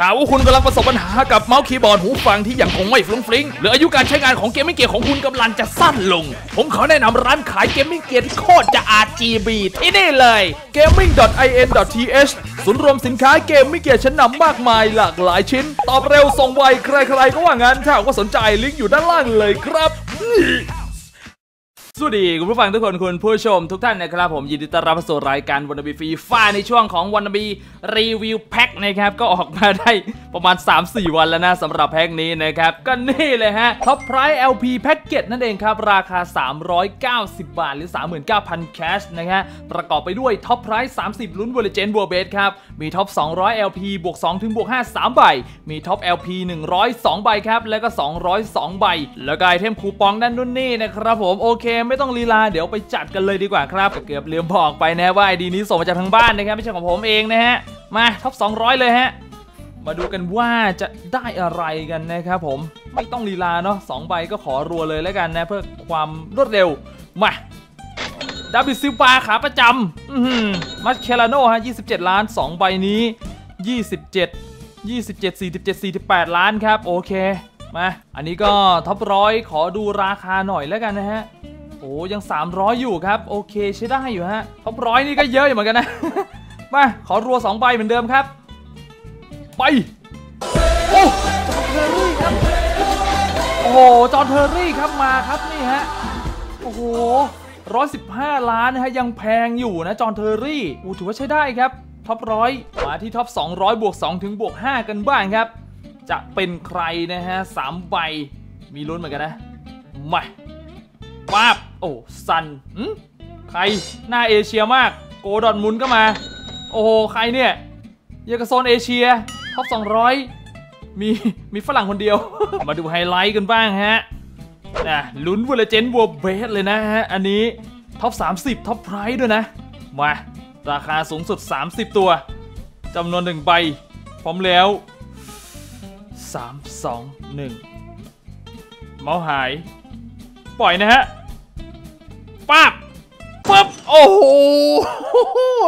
ถามว่าคุณกำลังประสบปัญหากับเมาส์คีย์บอร์ดหูฟังที่ยังคงไม่ฟลุ้งฟลิงหรืออายุการใช้งานของเกมมิ่งเกียร์ของคุณกำลังจะสั้นลง ผมขอแนะนำร้านขายเกมมิ่งเกียร์ที่โคตรจะ RGB ที่นี่เลย gaming.in.th ศูนย์รวมสินค้าเกมมิ่งเกียร์ชั้นนำมากมายหลากหลายชิ้น ตอบเร็วส่งไวใครๆก็ว่างั้นถ้าว่าสนใจลิงก์อยู่ด้านล่างเลยครับ สวัสดีคุณผู้ฟังทุกคนคุณผู้ชมทุกท่านนะครับผมยินดีต้อนรับสู่รายการวันนบีฟรีฟ้าในช่วงของวันนบีรีวิวแพ็คนะครับก็ออกมาได้ประมาณ 3-4 วันแล้วนะสำหรับแพ็คนี้นะครับ ก็นี่เลยฮะท็อปไพรส์ LP แพ็กเกจนั่นเองครับ ราคา 390 บาท หรือ 39,000 แคชนะฮะประกอบไปด้วยท็อปไพรส์ 30 ลุ้นวอลเลเจนบัวเบสครับ มีท็อป 200 LP บวก2ถึงบวก5 3 ใบ มีท็อป LP 102 ใบครับแล้วก็ 202 ใบ แล้วก็ไอเทมคูปองด้านนู่นนี่นะครับผมโอเคไม่ต้องลีลาเดี๋ยวไปจัดกันเลยดีกว่าครับ เกือบลืมบอกไปนะว่าไอดีนี้ส่งมาจากทางบ้านนะครับไม่ใช่ของผมเองนะฮะ มาท็อป200 เลยฮะ มาดูกันว่าจะได้อะไรกันนะครับผมไม่ต้องลีลาเนาะสองใบก็ขอรัวเลยแล้วกันนะ เพื่อความรวดเร็ว มาดาบิซิลปาขาประจำมัชเคลาโน่ฮะ 27 ล้าน 2 ใบนี้ 27 27 47 48 ล้านครับ โอเค มา อันนี้ก็ท็อปร้อยขอดูราคาหน่อยแล้วกันนะฮะ โอ้ยัง 300 อยู่ครับ โอเคใช้ได้อยู่ฮะท็อปร้อยนี่ก็เยอะอยู่เหมือนกันนะ มา ขอรัว 2 ใบเหมือนเดิมครับ ไป โอ้จอห์นเทอร์รี่ครับ โอ้โหจอห์นเทอร์รี่ครับมาครับนี่ฮะ โอ้โหร้อยสิบห้าล้านนะฮะยังแพงอยู่นะจอห์นเทอร์รี่อู้ถือว่าใช้ได้ครับท็อปร้อยมาที่ท็อป 200 บวก 2 ถึงบวก 5 กันบ้างครับ จะเป็นใครนะฮะสามใบมีลุ้นเหมือนกันนะมาป้าบ โอ้ซันหืมใครหน้าเอเชียมาก โกดอนมุนก็มา โอ้โห ใครเนี่ยเยากโซนเอเชียท็อป200 มีมีฝรั่งคนเดียว มาดูไฮไลท์กันบ้างฮะนะลุ้นวอลเลเจนบัวเบสเลยนะฮะ อันนี้ท็อป 30ท็อปไพรส์ด้วยนะ มา ราคาสูงสุด 30 ตัวจำนวนหนึ่งใบ พร้อมแล้ว 3 2 1 เมาส์หาย ปล่อยนะฮะ ป้าบปั๊บ โอ้โห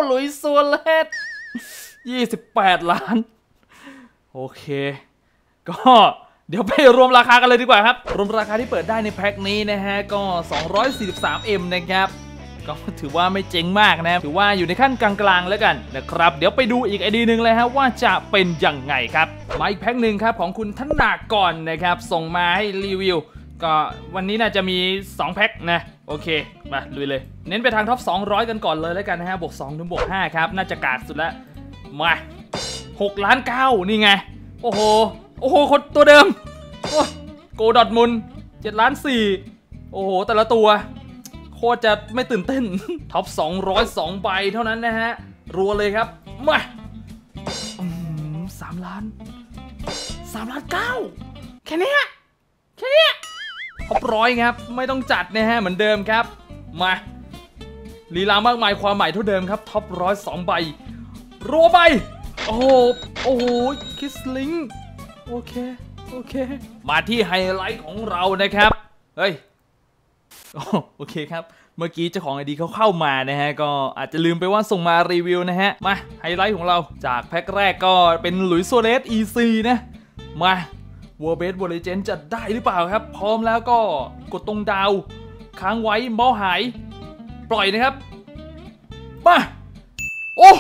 หลุยส์ซัวเลส28ล้าน โอเค ก็เดี๋ยวไปรวมราคากันเลยดีกว่าครับ รวมราคาที่เปิดได้ในแพ็คนี้นะฮะ ก็ 243M นะครับ ก็ถือว่าไม่เจ๋งมากนะ ถือว่าอยู่ในขั้นกลางๆแล้วกันนะครับ เดี๋ยวไปดูอีกไอดีหนึ่งเลยฮะว่าจะเป็นยังไงครับ มาอีกแพ็คหนึ่งครับของคุณธนากรนะครับ ส่งมาให้รีวิว ก็วันนี้น่าจะมี 2 แพ็คนะ โอเค มาลุยเลย เน้นไปทางท็อป 200 กันก่อนเลยแล้วกันนะฮะบวก2ถึงบวก5ครับ น่าจะกาดสุดล้วมา6ล้าน9นี่ไง โอ้โห โอ้โห คนตัวเดิม โอ้โกดอดมุน7ล้าน4โอ้โห แต่ละตัว โคตรจะไม่ตื่นเต้น ท็อป 202 ใบเท่านั้นนะฮะ รัวเลยครับ มาสามล้านสามล้านเก้าแค่นี้แค่นี้ ท็อปร้อยครับ ไม่ต้องจัดนะฮะเหมือนเดิมครับ มาลีลามากมายความหมายเท่าเดิมครับท็อปร้อยสองใบรัวไปโอ้โหโอ้โหคิสลิงโอเค โอเค มาที่ไฮไลท์ของเรานะครับ เฮ้ยโอเคครับ เมื่อกี้เจ้าของไอดีเขาเข้ามานะฮะ ก็อาจจะลืมไปว่าส่งมารีวิวนะฮะ มาไฮไลท์ของเราจากแพ็คแรกก็เป็นหลุยส์โซเลส EC นะ มา วัวเบสบอลเลเจนจะได้หรือเปล่าครับ พร้อมแล้วก็กดตรงดาว ค้างไว้มอหาย ปล่อยนะครับ มา โอ้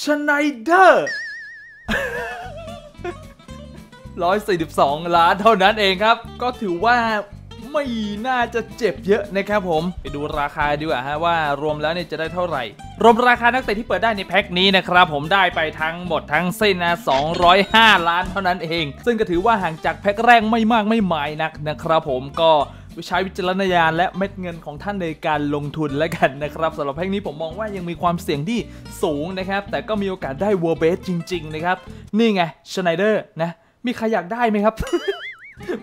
ชไนเดอร์142 ล้านเท่านั้นเองครับ ก็ถือว่า ไม่น่าจะเจ็บเยอะนะครับผม ไปดูราคาดีกว่าฮะว่ารวมแล้วเนี่ยจะได้เท่าไหร่ รวมราคานักเตะที่เปิดได้ในแพ็คนี้นะครับผมได้ไปทั้งหมดทั้งเส้นนะ205 ล้านเท่านั้นเอง ซึ่งก็ถือว่าห่างจากแพ็คแรกไม่มากไม่หมายนักนะครับผมก็ใช้วิจารณญาณและเม็ดเงินของท่านในการลงทุนแล้วกันนะครับสำหรับแพ็คนี้ผมมองว่ายังมีความเสี่ยงที่สูงนะครับ แต่ก็มีโอกาสได้วัวเบสจริง ๆ นะครับ นี่ไงชไนเดอร์นะ มีใครอยากได้ไหมครับ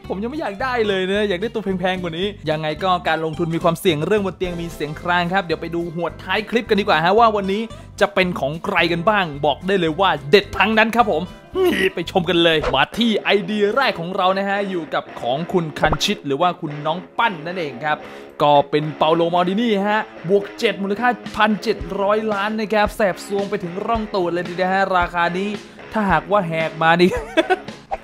ผมยังไม่อยากได้เลยนะอยากได้ตัวแพงๆกว่านี้ ยังไงก็การลงทุนมีความเสี่ยงเรื่องบนเตียงมีเสียงครางครับ เดี๋ยวไปดูหัวท้ายคลิปกันดีกว่าฮะว่าวันนี้จะเป็นของใครกันบ้าง บอกได้เลยว่าเด็ดทั้งนั้นครับผมนี่ไปชมกันเลย มาที่ไอเดียแรกของเรานะฮะ อยู่กับของคุณคันชิต หรือว่าคุณน้องปั้นนั่นเองครับ ก็เป็นเปาโลมอร์ดินี่ฮะ บวก 7 มูลค่า 1,700 ล้านนะครับ แสบซวงไปถึงร่องตูดเลยทีเดียวฮะ ราคานี้ถ้าหากว่าแหกมานี่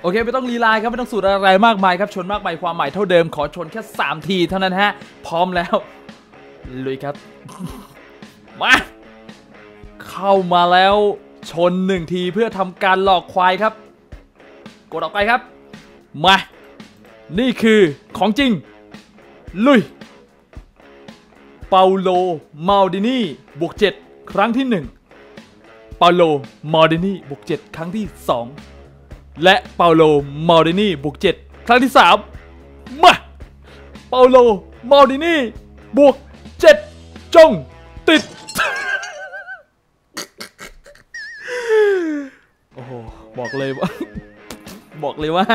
โอเคไม่ต้องลีลาครับไม่ต้องสูตรอะไรมากมายครับชนมากมายความหมายเท่าเดิมขอชนแค่ 3 ทีเท่านั้นฮะ พร้อมแล้วลุยครับ มาเข้ามาแล้วชนหนึ่งทีเพื่อทำการหลอกควายครับ กดออกไปครับ มา นี่คือของจริง ลุย เปาโลมาดินีบวก7ครั้งที่ 1 เปาโลมาดินีบวก7ครั้งที่ 2 และเปาโลมาลดินีบวก7ครั้งที่3มาเปาโลมาลดินีบวก7จงติด โอ้โห บอกเลยว่า บอกเลยว่า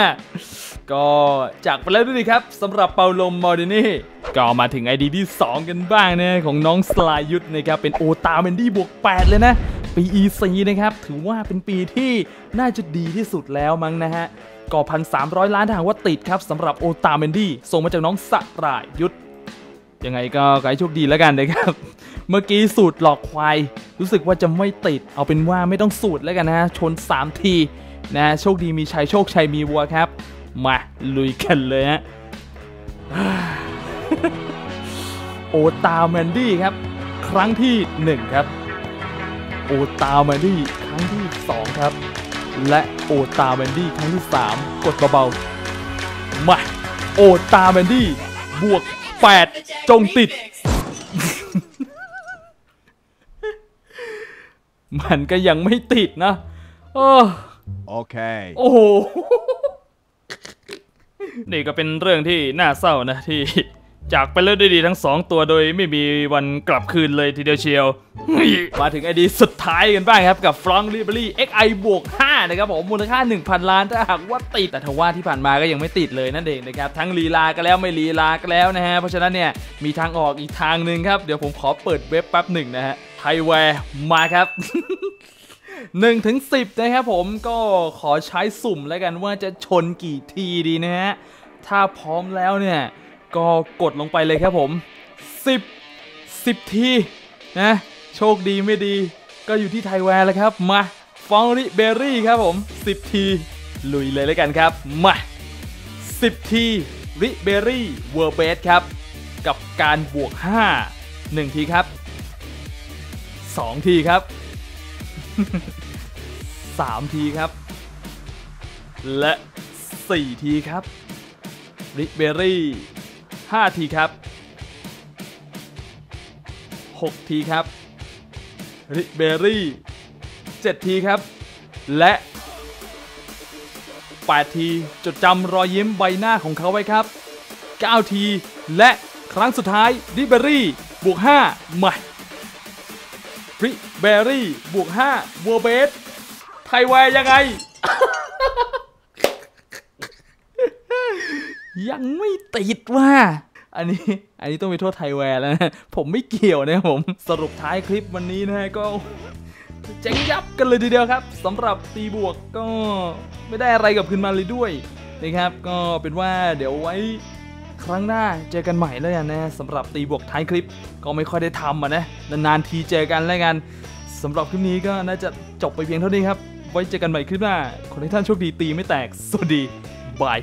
ก็จากไปแล้วด้วยครับสำหรับเปาโลมอร์ดินี่ก็มาถึงไอดีที่ 2 กันบ้างนะของน้องสลายุทธนะครับ เป็นโอตาเมนดี้บวก 8 เลยนะ ปี EC นะครับ ถือว่าเป็นปีที่น่าจะดีที่สุดแล้วมั้งนะฮะก็พันสามร้อยล้านถ้าหากว่าติดครับสำหรับโอตาเมนดี้ส่งมาจากน้องสลายุทธยังไงก็ขอให้โชคดีแล้วกันนะครับ เมื่อกี้สูตรหลอกควาย รู้สึกว่าจะไม่ติด เอาเป็นว่าไม่ต้องสูตรแล้วกันนะฮะชน 3 ทีนะโชคดีมีชัยโชคชัยมีวัวครับ มาลุยกันเลยฮะโอตาแมนดี้ครับ ครั้งที่ 1 ครับ โอตาแมนดี้ครั้งที่ 2 ครับ และโอตาแมนดี้ครั้งที่ 3 กดเบาๆ มาโอตาแมนดี้บวก 8 จงติด มันก็ยังไม่ติดนะโอ้ Okay. โอ้โห นี่ก็เป็นเรื่องที่น่าเศร้านะที่ จากไปแล้วด้วยดีทั้งสองตัวโดยไม่มีวันกลับคืนเลยทีเดียวเชียว มาถึงไอดีสุดท้ายกันบ้างครับ กับฟรองลิเบอรี่ XI บวก 5 นะครับผมมูลค่า 1,000 ล้านถ้าหากว่าติด แต่ทว่าที่ผ่านมาก็ยังไม่ติดเลยนั่นเองนะครับ ทั้งลีลาก็แล้วไม่ลีลาก็แล้วนะฮะ เพราะฉะนั้นเนี่ย มีทางออกอีกทางหนึ่งครับ เดี๋ยวผมขอเปิดเว็บแป๊บหนึ่งนะฮะไทยแวร์มาครับ1ถึง10 นะครับผมก็ขอใช้สุ่มแล้วกันว่าจะชนกี่ทีดีนะฮะถ้าพร้อมแล้วเนี่ย ก็กดลงไปเลยครับผม 10 10 ทีนะโชคดีไม่ดี ก็อยู่ที่ไทยแวร์แล้วครับ มาฟองริเบอรี่ครับผม 10 ที ลุยเลยแล้วกันครับ มา 10 ทีริเบอรี่เวอร์เบสครับ กับการบวก 5 1 ทีครับ 2 ทีครับ 3 ทีครับ และ 4 ทีครับริเบอรี่ 5 ทีครับ 6 ทีครับ ริเบอรี่ 7 ทีครับ และ 8 ทีจดจำรอยยิ้มใบหน้าของเขาไว้ครับ 9 ที และครั้งสุดท้ายริเบอรี่บวก5มาริเบอรี่บวก5วัวเบสไทยแวร์ยังไง ยังไม่ติดว่า อันนี้อันนี้ต้องไปโทษไทยแวร์แล้วนะผมไม่เกี่ยวนะผม สรุปท้ายคลิปวันนี้นะก็เจ๊งยับกันเลยทีเดียวครับสำหรับตีบวกก็ไม่ได้อะไรกลับคืนมาเลยด้วยนะครับ ก็เป็นว่าเดี๋ยวไว้ครั้งหน้าเจอกันใหม่แล้วกันนะสำหรับตีบวกท้ายคลิปก็ไม่ค่อยได้ทำอะนะนานๆทีเจอกันแล้วกันสำหรับคลิปนี้ก็น่าจะจบไปเพียงเท่านี้ครับ ไว้เจอกันใหม่คลิปหน้าขอให้ท่านโชคดีตีไม่แตก สวัสดีบาย